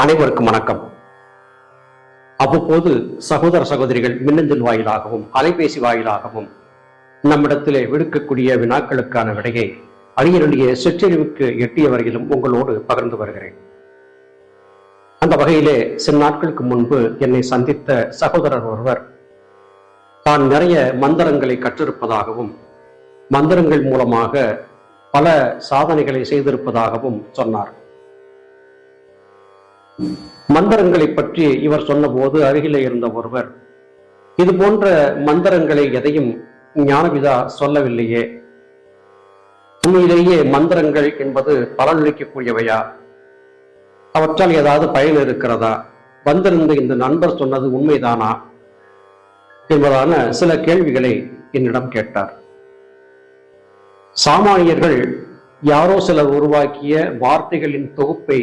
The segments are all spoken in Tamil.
அனைவருக்கும் வணக்கம். அவ்வப்போது சகோதர சகோதரிகள் மின்னஞ்சல் வாயிலாகவும் அலைபேசி வாயிலாகவும் நம்மிடத்திலே விடுக்கக்கூடிய வினாக்களுக்கான விடையை அடியனுடைய சிற்றறிவுக்கு எட்டிய வரையிலும் உங்களோடு பகிர்ந்து வருகிறேன். அந்த வகையிலே சில நாட்களுக்கு முன்பு என்னை சந்தித்த சகோதரர் ஒருவர் தான் நிறைய மந்திரங்களை கற்றிருப்பதாகவும் மந்திரங்கள் மூலமாக பல சாதனைகளை செய்திருப்பதாகவும் சொன்னார். மந்திரங்களை பற்றி இவர் சொன்னபோது அருகிலே இருந்த ஒருவர் இது போன்ற மந்திரங்களை எதையும் ஞானவிதா சொல்லவில்லையே. உண்மையிலேயே மந்திரங்கள் என்பது பலனளிக்கக்கூடியவையா? அவற்றால் ஏதாவது பயன் இருக்கிறதா? வந்திருந்த இந்த நண்பர் சொன்னது உண்மைதானா? என்பதான சில கேள்விகளை என்னிடம் கேட்டார். சாமானியர்கள் யாரோ சிலர் உருவாக்கிய வார்த்தைகளின் தொகுப்பை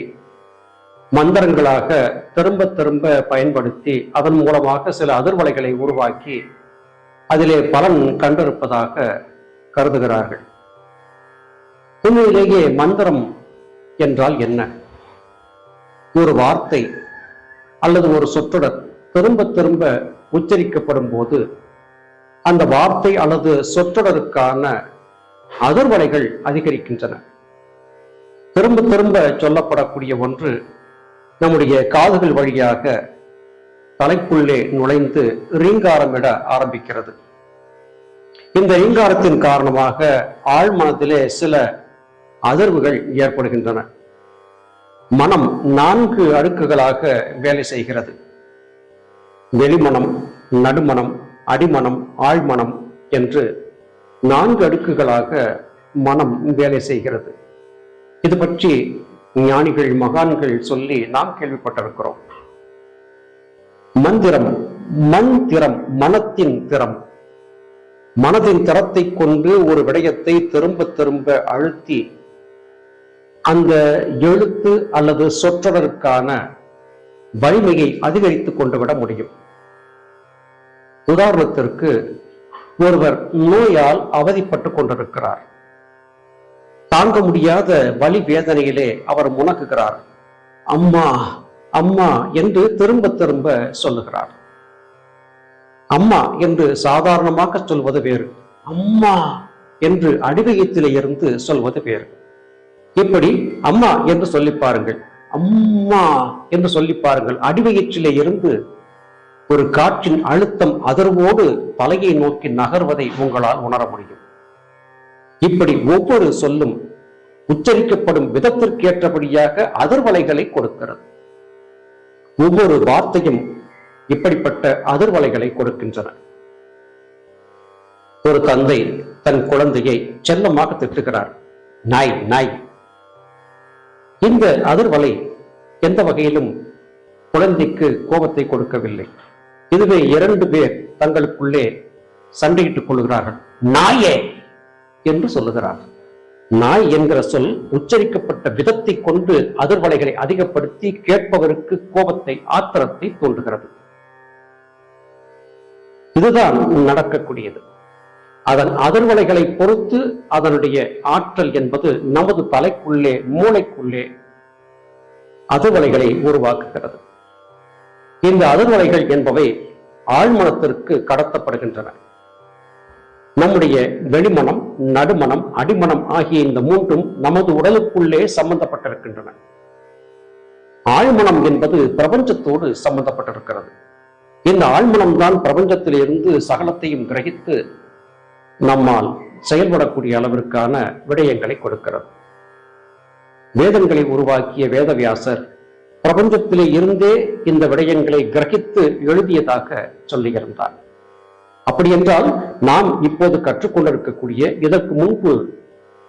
மந்திரங்களாக திரும்ப திரும்ப பயன்படுத்தி அதன் மூலமாக சில அதிர்வலைகளை உருவாக்கி அதிலே பலன் கண்டிருப்பதாக கருதுகிறார்கள். உண்மையிலேயே மந்திரம் என்றால் என்ன? ஒரு வார்த்தை அல்லது ஒரு சொற்றொடர் திரும்ப திரும்ப உச்சரிக்கப்படும் போது அந்த வார்த்தை அல்லது சொற்றொடருக்கான அதிர்வலைகள் அதிகரிக்கின்றன. திரும்ப திரும்ப சொல்லப்படக்கூடிய ஒன்று நம்முடைய காதுகள் வழியாக தலைக்குள்ளே நுழைந்து ரீங்காரமிட ஆரம்பிக்கிறது. இந்த ரீங்காரத்தின் காரணமாக ஆழ்மனத்திலே சில அதிர்வுகள் ஏற்படுகின்றன. மனம் நான்கு அடுக்குகளாக வேலை செய்கிறது. வெளிமனம் நடுமனம் அடிமனம் ஆழ்மனம் என்று நான்கு அடுக்குகளாக மனம் வேலை செய்கிறது. இது பற்றி ஞானிகள் மகான்கள் சொல்லி நாம் கேள்விப்பட்டிருக்கிறோம். மந்திரம் மண் திறம் மனத்தின் திறம். மனதின் திறத்தை கொண்டு ஒரு விடயத்தை திரும்ப திரும்ப அழுத்தி அந்த எழுத்து அல்லது சொற்றதற்கான வலிமையை அதிகரித்துக் கொண்டு விட முடியும். உதாரணத்திற்கு ஒருவர் நோயால் அவதிப்பட்டு கொண்டிருக்கிறார். தாங்க முடியாத வலி வேதனையிலே அவர் முனக்குகிறார் அம்மா அம்மா என்று திரும்ப திரும்ப சொல்லுகிறார். அம்மா என்று சாதாரணமாக சொல்வது வேறு. அம்மா என்று அடிவயத்திலே இருந்து சொல்வது வேறு. இப்படி அம்மா என்று சொல்லி பாருங்கள். அம்மா என்று சொல்லி பாருங்கள். அடிவயிற்றிலே இருந்து ஒரு காற்றின் அழுத்தம் அதர்வோடு பலகையை நோக்கி நகர்வதை உங்களால் உணர முடியும். இப்படி ஒவ்வொரு சொல்லும் உச்சரிக்கப்படும் விதத்திற்கேற்றபடியாக அதிர்வலைகளை கொடுக்கிறது. ஒவ்வொரு வார்த்தையும் இப்படிப்பட்ட அதிர்வலைகளை கொடுக்கின்றன. ஒரு தந்தை தன் குழந்தையை செல்லமாக திட்டுகிறார். நாய் நாய். இந்த அதிர்வலை எந்த வகையிலும் குழந்தைக்கு கோபத்தை கொடுக்கவில்லை. இதுவே இரண்டு பேர் தங்களுக்குள்ளே சண்டையிட்டுக் கொள்கிறார்கள். நாயே என்று சொல்லுகிறார். நாய் என்கிற சொல் உச்சரிக்கப்பட்ட விதத்தை கொண்டு அதிர்வலைகளை அதிகப்படுத்தி கேட்பவருக்கு கோபத்தை ஆத்திரத்தை தோன்றுகிறது இதுதான் நடக்கக்கூடியது. அதன் அதிர்வலைகளை பொறுத்து அதனுடைய ஆற்றல் என்பது நமது தலைக்குள்ளே மூளைக்குள்ளே அதிர்வலைகளை உருவாக்குகிறது. இந்த அதிர்வலைகள் என்பவை ஆழ்மனத்திற்கு கடத்தப்படுகின்றன. நம்முடைய வெளிமனம் நடுமணம் அடிமணம் ஆகிய இந்த மூன்றும் நமது உடலுக்குள்ளே சம்பந்தப்பட்டிருக்கின்றன. ஆழ்மனம் என்பது பிரபஞ்சத்தோடு சம்பந்தப்பட்டிருக்கிறது. இந்த ஆழ்மனம் தான் பிரபஞ்சத்திலிருந்து சகலத்தையும் கிரகித்து நம்மால் செயல்படக்கூடிய அளவிற்கான விடயங்களை கொடுக்கிறது. வேதங்களை உருவாக்கிய வேதவியாசர் பிரபஞ்சத்திலே இருந்தே இந்த விடயங்களை கிரகித்து எழுதியதாக சொல்லியிருந்தார். அப்படி என்றால் நாம் இப்போது கற்றுக்கொண்டிருக்கக்கூடிய இதற்கு முன்பு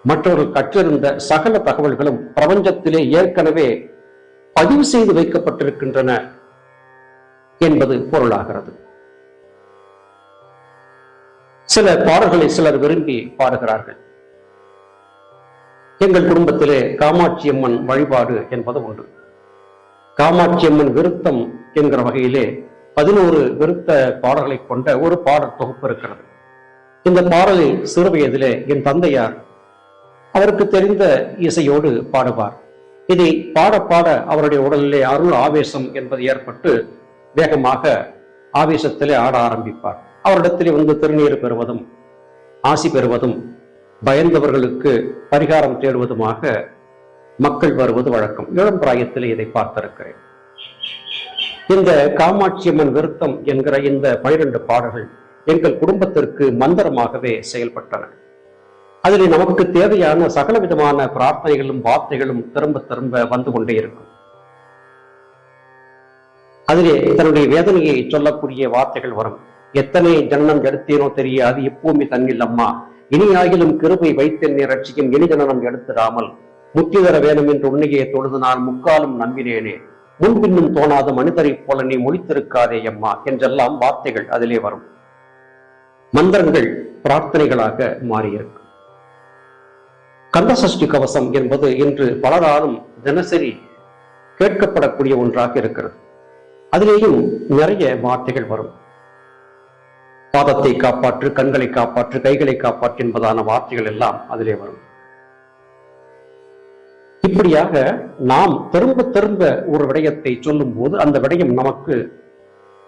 மற்றவர்கள் கற்றிருந்த சகல தகவல்களும் பிரபஞ்சத்திலே ஏற்கனவே பதிவு செய்து வைக்கப்பட்டிருக்கின்றன என்பது பொருளாகிறது. சில பாடல்களை சிலர் விரும்பி பாடுகிறார்கள். எங்கள் குடும்பத்திலே காமாட்சி அம்மன் வழிபாடு என்பது உண்டு. காமாட்சி அம்மன் விருத்தம் என்கிற வகையிலே பதினோரு விருத்த பாடல்களை கொண்ட ஒரு பாடல் தொகுப்பு இருக்கிறது. இந்த பாடலை சிறு வயதிலே என் தந்தையார் அவருக்கு தெரிந்த இசையோடு பாடுவார். இதை பாட பாட அவருடைய உடலிலே அருள் ஆவேசம் என்பது ஏற்பட்டு வேகமாக ஆவேசத்திலே ஆட ஆரம்பிப்பார். அவரிடத்திலே வந்து திருநீர் பெறுவதும் ஆசி பெறுவதும் பயந்தவர்களுக்கு பரிகாரம் தேடுவதுமாக மக்கள் வருவது வழக்கம். இளம் பிராயத்திலே இதை பார்த்திருக்கிறேன். இந்த காமாட்சியம்மன் விருத்தம் என்கிற இந்த பனிரெண்டு பாடல்கள் எங்கள் குடும்பத்திற்கு மந்திரமாகவே செயல்பட்டன. அதில் நமக்கு தேவையான சகல விதமான பிரார்த்தனைகளும் வார்த்தைகளும் திரும்ப திரும்ப வந்து கொண்டே இருக்கும். அதிலே தன்னுடைய வேதனையை சொல்லக்கூடிய வார்த்தைகள் வரும். எத்தனை ஜனனம் எடுத்தேனோ தெரியாது எப்பவுமே தன்னில் அம்மா. இனியாகிலும் கிருபை வைத்தென்னை ரட்சிக்கும் இனி ஜனனம் எடுத்திடாமல் முத்தி தர வேணும் என்று உன்னையே தொழுது நான் முக்காலும் நம்பினேனே. முன்பின்னும் தோணாத மனிதரை போல நீ மொழித்திருக்காதே அம்மா என்றெல்லாம் வார்த்தைகள் அதிலே வரும். மந்திரங்கள் பிரார்த்தனைகளாக மாறியிருக்கும் கந்தசஷ்டி கவசம் என்பது இன்று பலராலும் தினசரி கேட்கப்படக்கூடிய ஒன்றாக இருக்கிறது. அதிலேயும் நிறைய வார்த்தைகள் வரும். பாதத்தை காப்பாற்று கண்களை காப்பாற்று கைகளை காப்பாற்று என்பதான வார்த்தைகள் எல்லாம் அதிலே வரும். இப்படியாக நாம் திரும்ப திரும்ப ஒரு விடயத்தை சொல்லும் போது அந்த விடயம் நமக்கு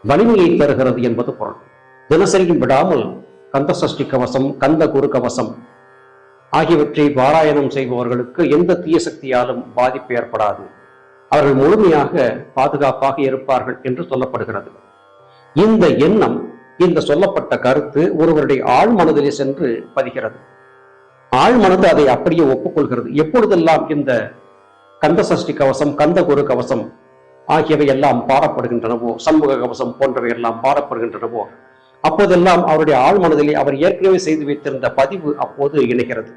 வலிமையை தருகிறது என்பது பொருள். தினசரியும் விடாமல் கந்த சஷ்டி கவசம் கந்த குரு கவசம் ஆகியவற்றை பாராயணம் செய்பவர்களுக்கு எந்த தீய சக்தியாலும் பாதிப்பு ஏற்படாது. அவர்கள் முழுமையாக பாதுகாப்பாக இருப்பார்கள் என்று சொல்லப்படுகிறது. இந்த எண்ணம் இந்த சொல்லப்பட்ட கருத்து ஒருவருடைய ஆழ் மனதிலே சென்று பதிகிறது. ஆழ்மனது அதை அப்படியே ஒப்புக்கொள்கிறது. எப்பொழுதெல்லாம் இந்த கந்த சஷ்டி கவசம் கந்த குரு கவசம் ஆகியவை எல்லாம் பாடப்படுகின்றனவோ சண்முக கவசம் போன்றவை எல்லாம் பாடப்படுகின்றனவோ அப்போதெல்லாம் அவருடைய ஆழ்மனதிலே அவர் ஏற்கனவே செய்து வைத்திருந்த பதிவு அப்போது இணைகிறது.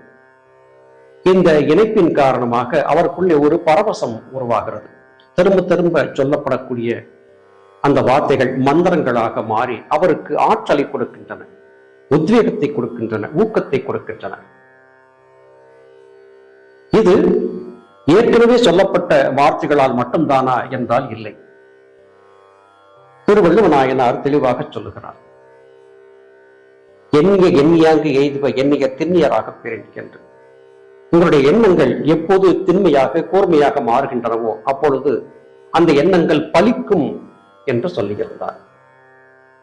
இந்த இணைப்பின் காரணமாக அவருக்குள்ளே ஒரு பரவசம் உருவாகிறது. திரும்ப திரும்ப சொல்லப்படக்கூடிய அந்த வார்த்தைகள் மந்திரங்களாக மாறி அவருக்கு ஆற்றலை கொடுக்கின்றன உத்வேகத்தை கொடுக்கின்றன ஊக்கத்தை கொடுக்கின்றன. இது ஏற்கனவே சொல்லப்பட்ட வார்த்தைகளால் மட்டும்தானா என்றால் இல்லை. திருவள்ளுவ நாயனார் தெளிவாக சொல்லுகிறார். எண்ணிய எண்ணியாங்கு எய்துவ எண்ணிய திண்ணியராக பிறன் என்று உங்களுடைய எண்ணங்கள் எப்போது திண்மையாக கூர்மையாக மாறுகின்றனவோ அப்பொழுது அந்த எண்ணங்கள் பலிக்கும் என்று சொல்லியிருந்தார்.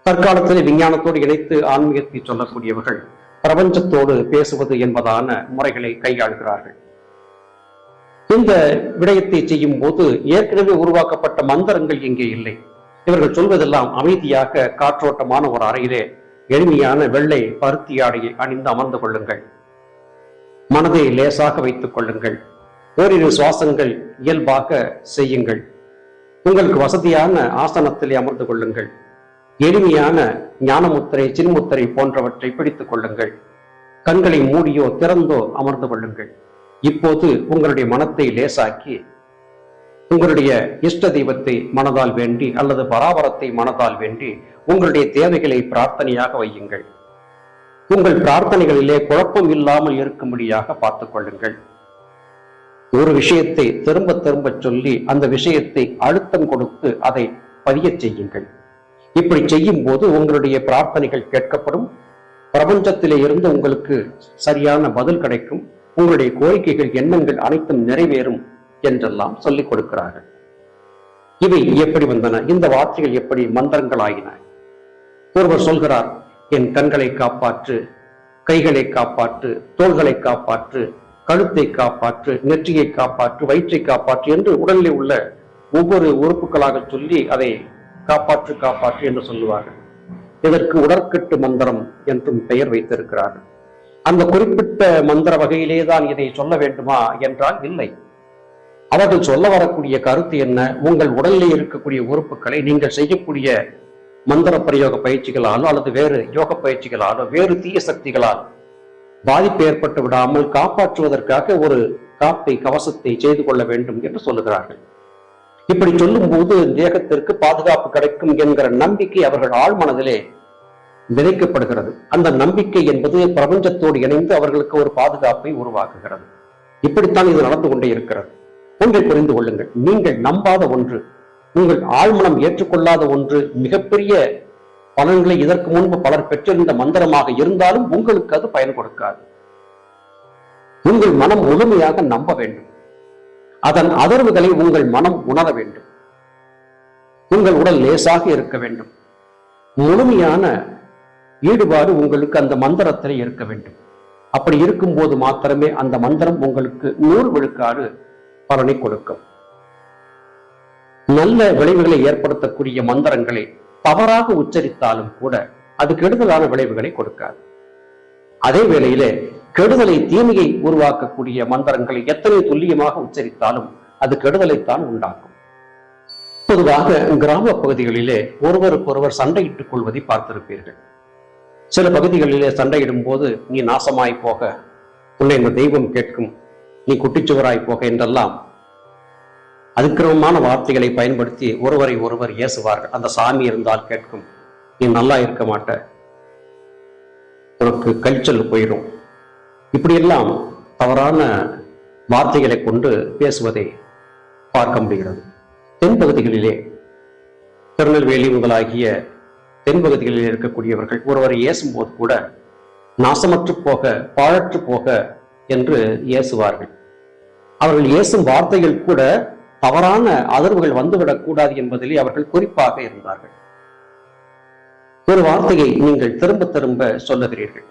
தற்காலத்தில் விஞ்ஞானத்தோடு இணைத்து ஆன்மீகத்தை சொல்லக்கூடியவர்கள் பிரபஞ்சத்தோடு பேசுவது என்பதான முறைகளை கையாளுகிறார்கள். இந்த விடயத்தை செய்யும் போது ஏற்கனவே உருவாக்கப்பட்ட மந்திரங்கள் இங்கே இல்லை. இவர்கள் சொல்வதெல்லாம் அமைதியாக காற்றோட்டமான ஒரு அறையிலே எளிமையான வெள்ளை பருத்தி ஆடையை அணிந்து அமர்ந்து கொள்ளுங்கள். மனதை லேசாக வைத்துக் கொள்ளுங்கள். ஓரிரு சுவாசங்கள் இயல்பாக செய்யுங்கள். உங்களுக்கு வசதியான ஆசனத்திலே அமர்ந்து கொள்ளுங்கள். எளிமையான ஞானமுத்திரை சின்முத்திரை போன்றவற்றை பிடித்துக் கொள்ளுங்கள். கண்களை மூடியோ திறந்தோ அமர்ந்து கொள்ளுங்கள். இப்போது உங்களுடைய மனத்தை லேசாக்கி உங்களுடைய இஷ்ட தெய்வத்தை மனதால் வேண்டி அல்லது பராபரத்தை மனதால் வேண்டி உங்களுடைய தேவைகளை பிரார்த்தனையாக வையுங்கள். உங்கள் பிரார்த்தனைகளிலே குழப்பம் இல்லாமல் இருக்கும்படியாக பார்த்துக் கொள்ளுங்கள். ஒரு விஷயத்தை திரும்ப திரும்ப சொல்லி அந்த விஷயத்தை அழுத்தம் கொடுத்து அதை பதிய செய்யுங்கள். இப்படி செய்யும் போது உங்களுடைய பிரார்த்தனைகள் கேட்கப்படும். பிரபஞ்சத்திலே இருந்து உங்களுக்கு சரியான பதில் கிடைக்கும். உங்களுடைய கோரிக்கைகள் எண்ணங்கள் அனைத்தும் நிறைவேறும் என்றெல்லாம் சொல்லிக் கொடுக்கிறார்கள். இவை எப்படி வந்தன? இந்த வார்த்தைகள் எப்படி மந்திரங்கள் ஆகின ஒருவர் சொல்கிறார் என் கண்களை காப்பாற்று கைகளை காப்பாற்று தோள்களை காப்பாற்று கழுத்தை காப்பாற்று நெற்றியை காப்பாற்று வயிற்றை காப்பாற்று என்று உடலில் உள்ள ஒவ்வொரு உறுப்புகளாக சொல்லி அதை காப்பாற்று காப்பாற்று என்று சொல்லுவார்கள். இதற்கு உடற்கட்டு மந்திரம் என்றும் பெயர் வைத்திருக்கிறார்கள். அந்த குறிப்பிட்ட மந்திர வகையிலே தான் இதை சொல்ல வேண்டுமா என்றால் இல்லை. அவர்கள் சொல்ல வரக்கூடிய கருத்து என்ன? உங்கள் உடலில் இருக்கக்கூடிய உறுப்புகளை நீங்கள் செய்யக்கூடிய மந்திர பிரயோக பயிற்சிகளாலோ அல்லது வேறு யோக பயிற்சிகளாலோ வேறு தீய சக்திகளால் பாதிப்பு ஏற்பட்டு விடாமல் காப்பாற்றுவதற்காக ஒரு காப்பை கவசத்தை செய்து கொள்ள வேண்டும் என்று சொல்லுகிறார்கள். இப்படி சொல்லும் போது தேகத்திற்கு பாதுகாப்பு கிடைக்கும் என்கிற நம்பிக்கை அவர்கள் ஆழ்மனதிலே விதைக்கப்படுகிறது அந்த நம்பிக்கை என்பது பிரபஞ்சத்தோடு இணைந்து அவர்களுக்கு ஒரு பாதுகாப்பை உருவாக்குகிறது. இப்படித்தான் இது நடந்து கொண்டே இருக்கிறது. ஒன்றை புரிந்து கொள்ளுங்கள். நீங்கள் நம்பாத ஒன்று உங்கள் ஆழ்மனம் ஏற்றுக்கொள்ளாத ஒன்று மிகப்பெரிய பலன்களை இதற்கு முன்பு பலர் பெற்றிருந்த மந்திரமாக இருந்தாலும் உங்களுக்கு அது பயன் கொடுக்காது. உங்கள் மனம் முழுமையாக நம்ப வேண்டும். அதன் அதிர்வுகளை உங்கள் மனம் உணர வேண்டும். உங்கள் உடல் லேசாக இருக்க வேண்டும். முழுமையான ஈடுபாடு உங்களுக்கு அந்த மந்திரத்தில் இருக்க வேண்டும். அப்படி இருக்கும்போது மாத்திரமே அந்த மந்திரம் உங்களுக்கு நூறு விழுக்காடு பலனை கொடுக்கும். நல்ல விளைவுகளை ஏற்படுத்தக்கூடிய மந்திரங்களை தவறாக உச்சரித்தாலும் கூட அது கெடுதலான விளைவுகளை கொடுக்காது. அதே வேளையில கெடுதலை தீமையை உருவாக்கக்கூடிய மந்திரங்களை எத்தனை துல்லியமாக உச்சரித்தாலும் அது கெடுதலைத்தான் உண்டாக்கும். பொதுவாக கிராம பகுதிகளிலே ஒருவருக்கொருவர் சண்டையிட்டுக் கொள்வதை பார்த்திருப்பீர்கள். சில பகுதிகளிலே சண்டையிடும் போது நீ நாசமாய் போக உன்னை இந்த தெய்வம் கேட்கும். நீ குட்டிச்சுவராய் போக என்றெல்லாம் அதிக்கிரமமான வார்த்தைகளை பயன்படுத்தி ஒருவரை ஒருவர் ஏசுவார்கள். அந்த சாமி இருந்தால் கேட்கும் நீ நல்லா இருக்க மாட்ட. உனக்கு கழிச்சல் போயிடும் இப்படியெல்லாம் தவறான வார்த்தைகளை கொண்டு பேசுவதை பார்க்க முடிகிறது. தென்பகுதிகளிலே திருநெல்வேலி முதலாகிய தென்பகுதிகளில் இருக்கக்கூடியவர்கள் ஒருவரை ஏசும்போது கூட நாசமற்று போக பாழற்று போக என்று ஏசுவார்கள். அவர்கள் ஏசும் வார்த்தைகள் கூட தவறான அதிர்வுகள் வந்துவிடக் கூடாது என்பதிலே அவர்கள் குறிப்பாக இருந்தார்கள். ஒரு வார்த்தையை நீங்கள் திரும்ப திரும்ப சொல்லுகிறீர்கள்.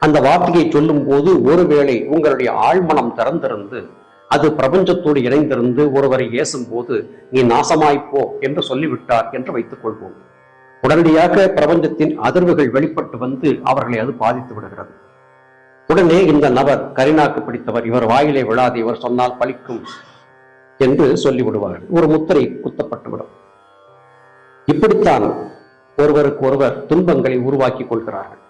அந்த வார்த்தையை சொல்லும் போது ஒருவேளை உங்களுடைய ஆழ்மனம் திறந்திருந்து அது பிரபஞ்சத்தோடு இணைந்திருந்து ஒருவரை ஏசும் போது நீ நாசமாய்ப்போ என்று சொல்லிவிட்டார் என்று வைத்துக் கொள்வோம். உடனடியாக பிரபஞ்சத்தின் அதிர்வுகள் வெளிப்பட்டு வந்து அவர்களை அது பாதித்து விடுகிறது. உடனே இந்த நபர் கரிநாக்கு பிடித்தவர் இவர் வாயிலே விழாது இவர் சொன்னால் பலிக்கும் என்று சொல்லிவிடுவார்கள். ஒரு முத்திரை குத்தப்பட்டுவிடும் இப்படித்தான் ஒருவருக்கு ஒருவர் துன்பங்களை உருவாக்கி கொள்கிறார்கள்.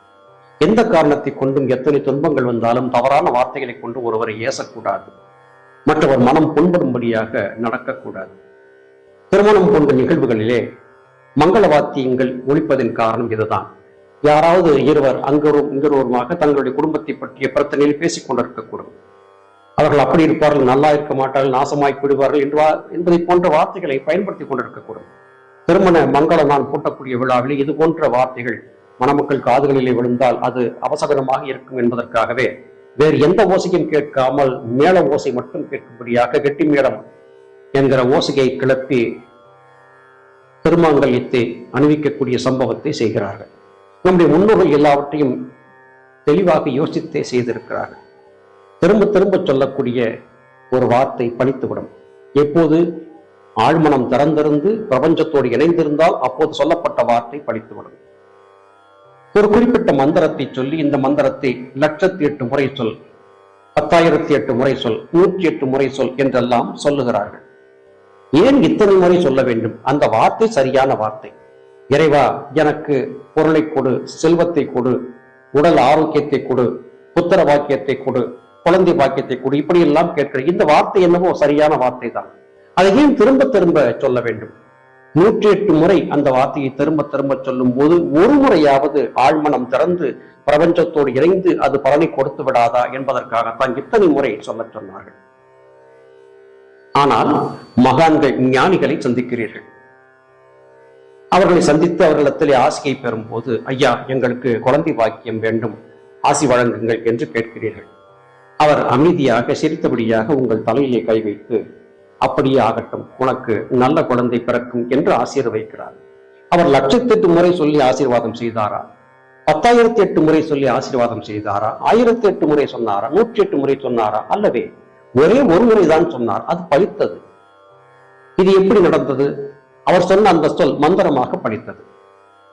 எந்த காரணத்தை கொண்டும் எத்தனை துன்பங்கள் வந்தாலும் தவறான வார்த்தைகளை கொண்டு ஒருவரை ஏசக்கூடாது. மற்றவர் மனம் புண்படும்படியாக நடக்கக்கூடாது. திருமணம் போன்ற நிகழ்வுகளிலே மங்கள வாத்தியங்கள் ஒழிப்பதின் காரணம் இதுதான். யாராவது இருவர் அங்கொரும் இங்கொருவருமாக தங்களுடைய குடும்பத்தை பற்றிய பிரச்சனையில் பேசிக் கொண்டிருக்கக்கூடும். அவர்கள் அப்படி இருப்பார்கள் நல்லா இருக்க மாட்டார்கள் நாசமாய் விடுவார்கள் என்று என்பதை போன்ற வார்த்தைகளை பயன்படுத்தி கொண்டிருக்கக்கூடும். திருமண மங்கள நான் பூட்டக்கூடிய விழாவில் இது போன்ற வார்த்தைகள் மணமக்கள் காதுகளிலே விழுந்தால் அது அவசகரமாக இருக்கும் என்பதற்காகவே வேறு எந்த ஓசையும் கேட்காமல் மேள ஓசை மட்டும் கேட்கும்படியாக கெட்டி மேளம் என்கிற ஓசையை கிளப்பி திருமாங்கல்யத்தை அணிவிக்கக்கூடிய சம்பவத்தை செய்கிறார்கள். நம்முடைய முன்னோர்கள் எல்லாவற்றையும் தெளிவாக யோசித்தே செய்திருக்கிறார்கள். திரும்ப திரும்ப சொல்லக்கூடிய ஒரு வார்த்தை பணித்துவிடும் எப்போது? ஆழ்மனம் திறந்திருந்து பிரபஞ்சத்தோடு இணைந்திருந்தால் அப்போது சொல்லப்பட்ட வார்த்தை பழித்துவிடும். ஒரு குறிப்பிட்ட மந்திரத்தை சொல்லி இந்த மந்திரத்தை லட்சத்தி எட்டு முறை சொல் பத்தாயிரத்தி எட்டு முறை சொல் நூற்றி எட்டு முறை சொல் என்றெல்லாம் சொல்லுகிறார்கள். ஏன் இத்தனை முறை சொல்ல வேண்டும்? அந்த வார்த்தை சரியான வார்த்தை. இறைவா எனக்கு பொருளை கொடு செல்வத்தை கொடு உடல் ஆரோக்கியத்தை கொடு புத்திர வாக்கியத்தை கொடு குழந்தை பாக்கியத்தை கொடு இப்படி எல்லாம் கேட்கிற இந்த வார்த்தை என்னவோ சரியான வார்த்தை தான் அதை ஏன் திரும்ப திரும்ப சொல்ல வேண்டும்? நூற்றி எட்டு முறை அந்த வார்த்தையை திரும்ப திரும்ப சொல்லும் போது ஒரு முறையாவது ஆழ்மனம் திறந்து பிரபஞ்சத்தோடு இணைந்து அது பலனை கொடுத்து விடாதா என்பதற்காகத்தான் இத்தனை முறை சொல்ல சொன்னார்கள். ஆனால் மகான்கள் ஞானிகளை சந்திக்கிறீர்கள். அவர்களை சந்தித்து அவர்களிடத்திலே ஆசையை பெறும் போது ஐயா எங்களுக்கு குழந்தை பாக்கியம் வேண்டும். ஆசி வழங்குங்கள் என்று கேட்கிறீர்கள். அவர் அமைதியாக சிரித்தபடியாக உங்கள் தலையிலே கை வைத்து அப்படியே ஆகட்டும். உனக்கு நல்ல குழந்தை பிறக்கும் என்று ஆசீர்வைக்கிறார் அவர் லட்சத்தெட்டு முறை சொல்லி ஆசீர்வாதம் செய்தாரா? பத்தாயிரத்தி எட்டு முறை சொல்லி ஆசீர்வாதம் செய்தாரா? ஆயிரத்தி எட்டு முறை சொன்னாரா? நூற்றி எட்டு முறை சொன்னாரா? அல்லவே ஒரே ஒரு முறை தான் சொன்னார். அது பலித்தது இது எப்படி நடந்தது? அவர் சொன்ன அந்த சொல் மந்திரமாக பலித்தது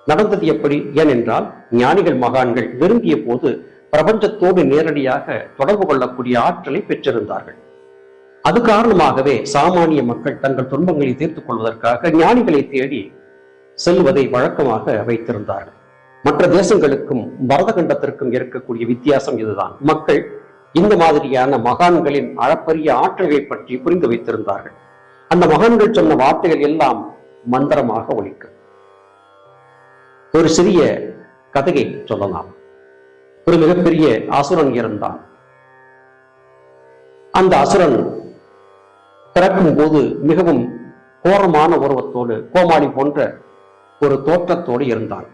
நடந்தது எப்படி? ஏனென்றால் ஞானிகள் மகான்கள் விரும்பிய போது பிரபஞ்சத்தோடு நேரடியாக தொடர்பு கொள்ளக்கூடிய ஆற்றலை பெற்றிருந்தார்கள். அது காரணமாகவே சாமானிய மக்கள் தங்கள் துன்பங்களை தீர்த்துக் கொள்வதற்காக ஞானிகளை தேடி செல்வதை வழக்கமாக வைத்திருந்தார்கள். மற்ற தேசங்களுக்கும் பரதகண்டத்திற்கும் இருக்கக்கூடிய வித்தியாசம் இதுதான். மக்கள் இந்த மாதிரியான மகான்களின் அளப்பரிய ஆற்றலை பற்றி புரிந்து வைத்திருந்தார்கள். அந்த மகான்கள் சொன்ன வார்த்தைகள் எல்லாம் மந்திரமாக ஒழிக்கும் ஒரு சிறிய கதையை சொல்லலாம். ஒரு மிகப்பெரிய அசுரன் இருந்தான் அந்த அசுரன் பிறக்கும் போது மிகவும் கோரமான உருவத்தோடு கோமாளி போன்ற ஒரு தோற்றத்தோடு இருந்தான்.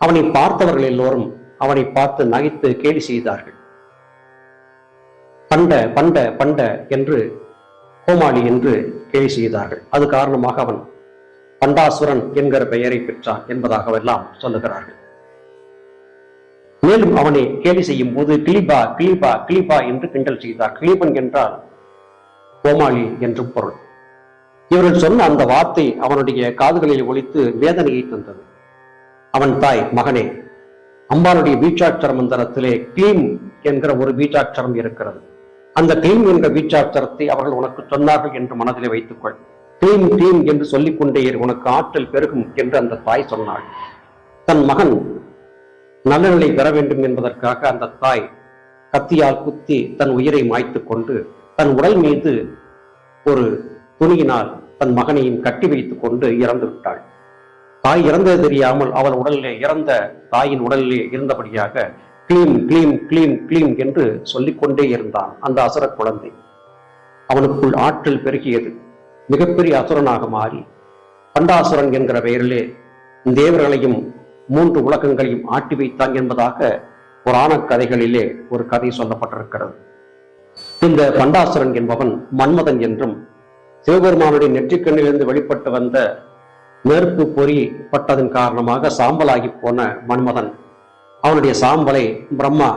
அவனை பார்த்தவர்கள் எல்லோரும் அவனை பார்த்து நகைத்து கேலி செய்தார்கள். பண்ட பண்ட பண்ட என்று கோமாளி என்று கேலி செய்தார்கள். அது காரணமாக அவன் பண்டாசுரன் என்கிற பெயரை பெற்றான் என்பதாகவெல்லாம் சொல்லுகிறார்கள். மேலும் அவனை கேலி செய்யும் போது கிளிபா கிளிபா கிளிபா என்று கிண்டல் செய்தார். கிளீபன் என்றால் கோமாளி என்று பொருள். இவர்கள் சொன்ன அந்த வார்த்தை அவனுடைய காதுகளில் ஒழித்து வேதனையை தந்தது. அவன் தாய் மகனே அம்பாளுடைய பீச்சாட்சர மந்திரத்திலே கிளீம் என்கிற ஒரு பீச்சாட்சரம் இருக்கிறது. அந்த டீம் என்ற வீச்சாத்திரத்தை அவர்கள் உனக்கு சொன்னார்கள் என்று மனதிலே வைத்துக்கொள். டீம் டீம் என்று சொல்லிக் கொண்டே உனக்கு ஆற்றல் பெருகும் என்று அந்த தாய் சொன்னாள். தன் மகன் நல்ல நிலை பெற வேண்டும் என்பதற்காக அந்த தாய் கத்தியால் குத்தி தன் உயிரை மாய்த்து கொண்டு தன் உடல் மீது ஒரு துணியினால் தன் மகனையும் கட்டி வைத்துக் கொண்டு இறந்து விட்டாள். தாய் இறந்தது தெரியாமல் அவள் உடலிலே இறந்த தாயின் உடலிலே இருந்தபடியாக கிளீம் கிளீம் கிளீம் கிளீம் என்று சொல்லிக்கொண்டே இருந்தான் அந்த அசுர குழந்தை. அவனுக்குள் ஆற்றல் பெருகியது. மிகப்பெரிய அசுரனாக மாறி பண்டாசுரன் என்கிற பெயரிலே தேவர்களையும் மூன்று உலகங்களையும் ஆட்டி வைத்தான் என்பதாக புராண கதைகளிலே ஒரு கதை சொல்லப்பட்டிருக்கிறது. இந்த பண்டாசுரன் என்பவன் மன்மதன் என்றும் சிவபெருமானுடைய நெற்றிக்கண்ணிலிருந்து வெளிப்பட்டு வந்த நெருப்பு பொறி பட்டதன் காரணமாக சாம்பலாகி போன மன்மதன். அவனுடைய சாம்பலை பிரம்மா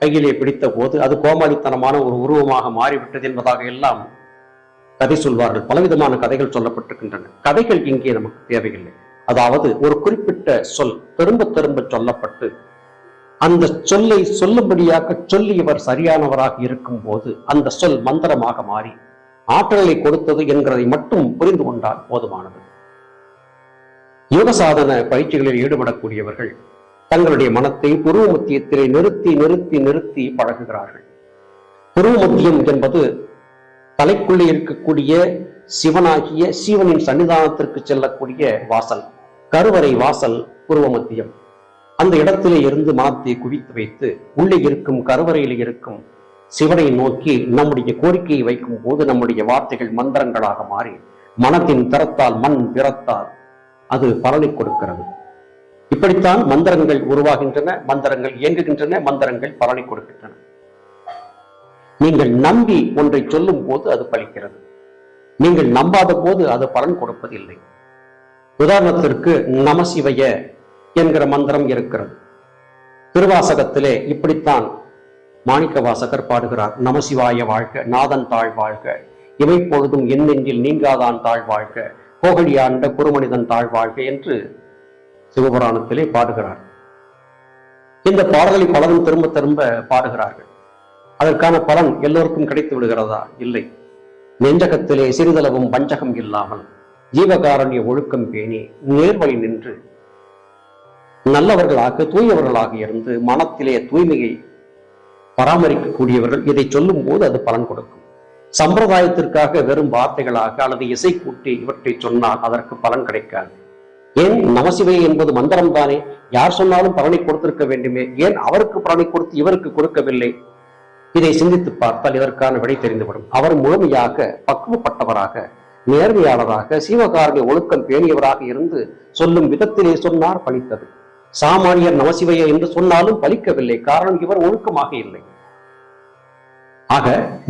கையிலே பிடித்த போது அது கோமாளித்தனமான ஒரு உருவமாக மாறிவிட்டது என்பதாக எல்லாம் கதை சொல்வார்கள். பலவிதமான கதைகள் சொல்லப்பட்டிருக்கின்றன. கதைகள் இங்கே நமக்கு தேவையில்லை. அதாவது ஒரு குறிப்பிட்ட சொல் திரும்ப திரும்ப சொல்லப்பட்டு அந்த சொல்லை சொல்லும்படியாக சொல்லியவர் சரியானவராக இருக்கும் போது அந்த சொல் மந்திரமாக மாறி ஆற்றலை கொடுத்தது என்கிறதை மட்டும் புரிந்து கொண்டால் போதுமானது. யோக சாதன பயிற்சிகளில் ஈடுபடக்கூடியவர்கள் தங்களுடைய மனத்தை புருவ மத்தியத்திலே நிறுத்தி நிறுத்தி நிறுத்தி பழகுகிறார்கள். புருவ மத்தியம் என்பது தலைக்குள்ளே இருக்கக்கூடிய சிவனாகிய சிவனின் சன்னிதானத்திற்கு செல்லக்கூடிய வாசல் கருவறை வாசல் புருவ மத்தியம் அந்த இடத்திலே இருந்து மனத்தை குவித்து வைத்து உள்ளே இருக்கும் கருவறையில் இருக்கும் சிவனை நோக்கி நம்முடைய கோரிக்கையை வைக்கும் போது நம்முடைய வார்த்தைகள் மந்திரங்களாக மாறி மனத்தின் திறத்தால் மண் பிறத்தால் அது பலனை கொடுக்கிறது. இப்படித்தான் மந்திரங்கள் உருவாகின்றன மந்திரங்கள் இயங்குகின்றன மந்திரங்கள் பலனை கொடுக்கின்றன. நீங்கள் நம்பி ஒன்றை சொல்லும் போது அது பலிக்கிறது. நீங்கள் நம்பாத போது அது பலன் கொடுப்பதில்லை. உதாரணத்திற்கு நமசிவய என்கிற மந்திரம் இருக்கிறது. திருவாசகத்திலே இப்படித்தான் மாணிக்க வாசகர் பாடுகிறார். நமசிவாய வாழ்க நாதன் தாழ் வாழ்க இவை பொழுதும் என் நெஞ்சில் நீங்காதான் தாழ் வாழ்க கோகழியாண்ட குருமனிதன் தாழ் வாழ்க என்று சிவபுராணத்திலே பாடுகிறார். இந்த பாடல்களை பலரும் திரும்ப திரும்ப பாடுகிறார்கள். அதற்கான பலன் எல்லோருக்கும் கிடைத்து விடுகிறதா? இல்லை. நெஞ்சகத்திலே சிறிதளவும் பஞ்சகம் இல்லாமல் ஜீவகாரண்ய ஒழுக்கம் பேணி நேர்வழி நின்று நல்லவர்களாக தூயவர்களாக இருந்து மனத்திலே தூய்மையை பராமரிக்கக்கூடியவர்கள் இதை சொல்லும் போது அது பலன் கொடுக்கும். சம்பிரதாயத்திற்காக வெறும் வார்த்தைகளாக அல்லது இசை கூட்டி இவற்றை சொன்னால் அதற்கு பலன் கிடைக்காது. ஏன் நமசிவை என்பது மந்திரம் தானே? யார் சொன்னாலும் பலனை கொடுத்திருக்க வேண்டுமே. ஏன் அவருக்கு பலனை கொடுத்து இவருக்கு கொடுக்கவில்லை? இதை சிந்தித்து பார்த்தால் இதற்கான விடை தெரிந்துவிடும். அவர் முழுமையாக பக்குவப்பட்டவராக நேர்மையாளராக சீவகாரணிய ஒழுக்கம் பேணியவராக இருந்து சொல்லும் விதத்திலே சொன்னார் பலித்தது சாமானியர் நமசிவைய என்று சொன்னாலும் பலிக்கவில்லை காரணம் இவர் ஒழுக்கமாக இல்லை. ஆக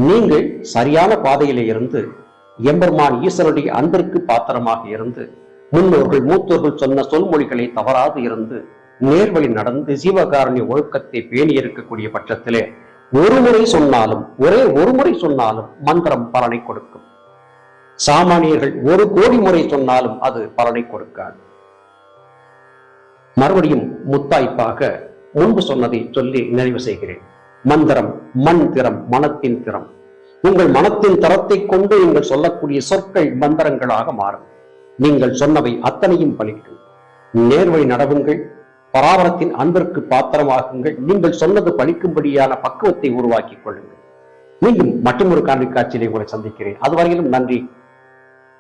நீங்கள் சரியான பாதையிலே இருந்து எம்பெருமான் ஈஸ்வரனுடைய அன்பிற்கு பாத்திரமாக இருந்து முன்னோர்கள் மூத்தோர்கள் சொன்ன சொல்மொழிகளை தவறாது இருந்து நேர்வழி நடந்து ஜீவகாரண்ய ஒழுக்கத்தை பேணி இருக்கக்கூடிய பட்சத்திலே ஒரு முறை சொன்னாலும் ஒரே ஒரு முறை சொன்னாலும் மந்திரம் பலனை கொடுக்கும். சாமானியர்கள் ஒரு கோடி முறை சொன்னாலும் அது பலனை கொடுக்காது. மறுபடியும் முத்தாய்ப்பாக முன்பு சொன்னதை சொல்லி நிறைவு செய்கிறேன். மந்திரம் மண் திறம் மனத்தின் திறம். உங்கள் மனத்தின் தரத்தை கொண்டு நீங்கள் சொல்லக்கூடிய சொற்கள் மந்திரங்களாக மாறும். நீங்கள் சொன்னவை அத்தனையும் பலிக்கும் நேர்வழி நடவுங்கள் பராபரத்தின் அன்பிற்கு பாத்திரமாகுங்கள். நீங்கள் சொன்னது பலிக்கும்படியான பக்குவத்தை உருவாக்கிக் கொள்ளுங்கள். மீண்டும் மற்றொரு காணொலி காட்சியிலே உங்களை சந்திக்கிறேன். அதுவரையிலும் நன்றி.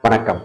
வணக்கம்.